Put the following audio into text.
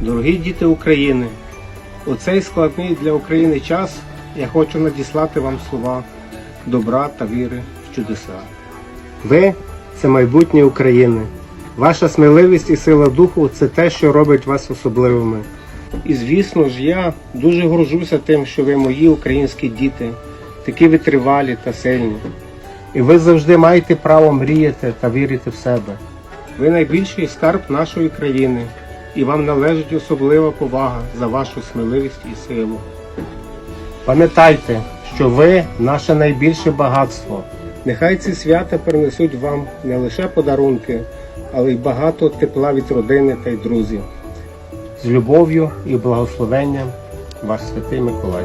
Дорогі діти України, у цей складний для України час я хочу надіслати вам слова добра та віри в чудеса. Ви це майбутнє України. Ваша сміливість і сила духу це те, що робить вас особливими. І звісно ж, я дуже горжуся тим, що ви мої українські діти, такі витривалі та сильні. І ви завжди маєте право мріяти та вірити в себе. Ви найбільший скарб нашої країни, і вам належить особлива повага за вашу сміливість і силу. Пам'ятайте, що ви наше найбільше багатство. Нехай ці свята принесуть вам не лише подарунки, але й багато тепла від родини та й друзів. З любов'ю і благословенням, ваш святий Миколай.